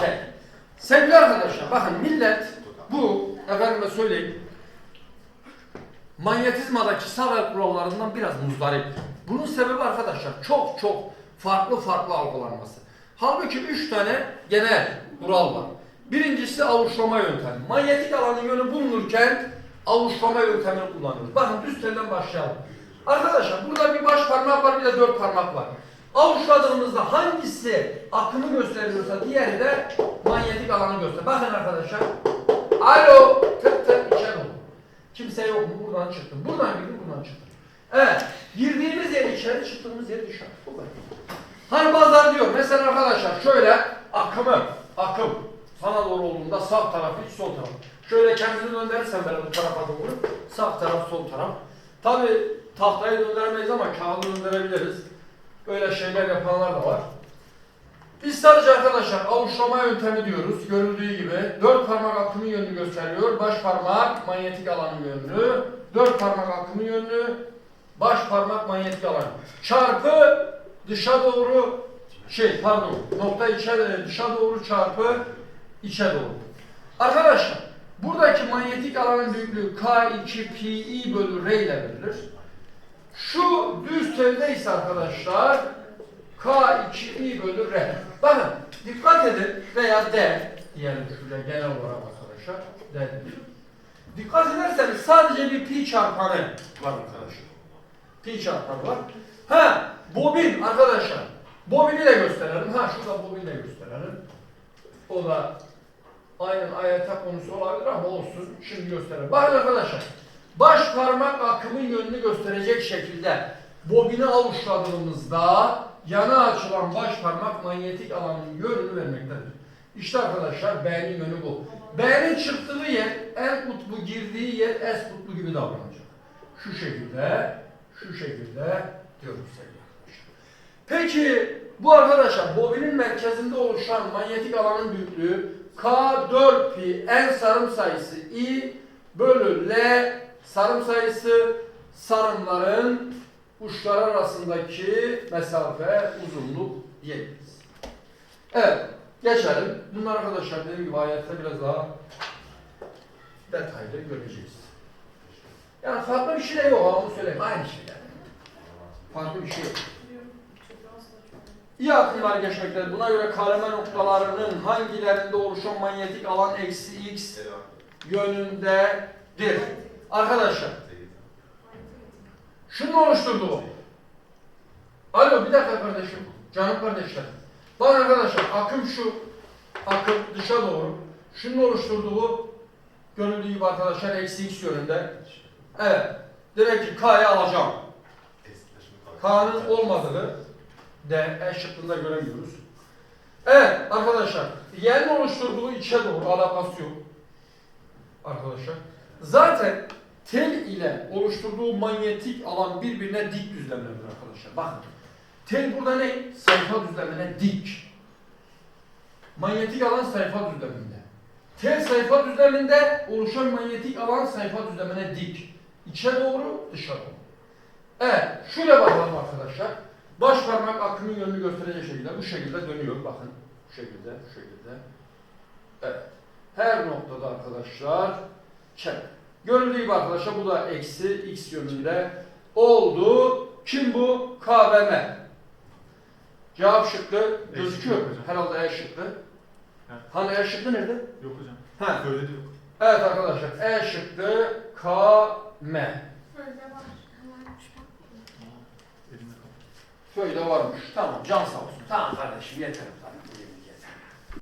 K. Sevgili arkadaşlar bakın millet bu efendime söyleyeyim manyetizmadaki Savell kurallarından biraz muzdarip. Bunun sebebi arkadaşlar çok çok farklı farklı algılanması. Halbuki üç tane genel kural var. Birincisi avuçlama yöntemi. Manyetik alanın yönü bulunurken avuçlama yöntemini kullanıyoruz. Bakın düz telden başlayalım. Arkadaşlar burada bir baş parmak var bir de dört parmak var. Avuçladığımızda hangisi akımı gösteriyorsa diğeri de manyetik alanı gösteriyor. Bakın arkadaşlar. Alo. Tık tık içeri oldu. Kimse yok mu? Buradan çıktım. Buradan girdim, buradan çıktım. Evet. Girdiğimiz yer içeri, çıktığımız yer dışarı. Bu kadar. Hani bazıları diyor, mesela arkadaşlar şöyle akımı, akım sana doğru olduğunda sağ taraf, hiç sol taraf. Şöyle kendini döndürürsen böyle bu tarafa doğru, sağ taraf, sol taraf. Tabi tahtayı döndüremeyiz ama kağıdı döndürebiliriz. Böyle şeyler yapanlar da var. Biz sadece arkadaşlar avuçlama yöntemi diyoruz. Görüldüğü gibi dört parmak akımı yönünü gösteriyor. Baş parmak manyetik alanın yönünü. Dört parmak akımı yönünü. Baş parmak manyetik alanı. Çarpı dışa doğru şey pardon nokta içe dışa doğru çarpı içe doğru. Arkadaşlar buradaki manyetik alanın büyüklüğü K2 pi bölü R ile verilir. Şu düz telde ise arkadaşlar K2i bölü R. Bakın dikkat edin veya D diyelim şöyle genel olarak arkadaşlar. D. Dikkat ederseniz sadece bir pi çarpanı var arkadaşlar. Pi çarpanı var. Ha bobin arkadaşlar. Bobini de gösterelim. Ha şurada bobini de gösterelim. O da aynen AYT konusu olabilir ama olsun. Şimdi gösterelim. Bakın arkadaşlar. Baş parmak akımın yönünü gösterecek şekilde bobini avuçladığımızda yana açılan baş parmak manyetik alanın yönünü vermektedir. İşte arkadaşlar B'nin yönü bu. B'nin çıktığı yer en kutbu girdiği yer S kutbu gibi davranacak. Şu şekilde, şu şekilde diyoruz sevgili arkadaşlar. Peki bu arkadaşlar bobinin merkezinde oluşan manyetik alanın büyüklüğü K4 pi en sarım sayısı I bölü L sarım sayısı sarımların uçlar arasındaki mesafe uzunluk diyebiliriz. Evet geçelim. Bunlar arkadaşlar dediğim gibi ayette biraz daha detaylı göreceğiz. Yani farklı bir şey de yok ama söyleyeyim. Aynı şeyler. Farklı bir şey yok. İyi akımlar geçmektedir. Buna göre kaleme noktalarının hangilerinde oluşan manyetik alan eksi x yönündedir. Arkadaşlar şunu oluşturdu bu. Alo bir dakika kardeşim. Canım kardeşler. Bak arkadaşlar akım şu. Akım dışa doğru. Şunu oluşturdu bu. Görüldüğü gibi arkadaşlar eksi x yönünde. Evet. Demek ki K'yı alacağım. K'nın olmadığı D, E şıkkında göremiyoruz. Evet arkadaşlar. Yerin oluşturduğu içe doğru alakası yok. Arkadaşlar. Zaten tel ile oluşturduğu manyetik alan birbirine dik düzlemlerdir arkadaşlar. Bakın. Tel burada ne? Sayfa düzlemine dik. Manyetik alan sayfa düzleminde. Tel sayfa düzleminde oluşan manyetik alan sayfa düzlemine dik. İçe doğru, dışa doğru. Evet, şöyle bakalım arkadaşlar. Baş parmak akımın yönünü gösterecek şekilde bu şekilde dönüyor. Bakın bu şekilde, bu şekilde. Evet. Her noktada arkadaşlar çek. Görüldüğü gibi arkadaşlar bu da eksi x yönünde oldu. Kim bu? K ve M. Cevap şıkkı gözüküyor. Hocam. Herhalde E şıkkı. Evet. Hani E şıkkı nerede? Yok hocam. Ha. Böyle de yok. Evet arkadaşlar E şıkkı K, M. Sözde var. Varmış bak. Aa, elimde kaldı. Şöyle varmış. Tamam can sağ olsun. Tamam kardeşim yeter. Tamam.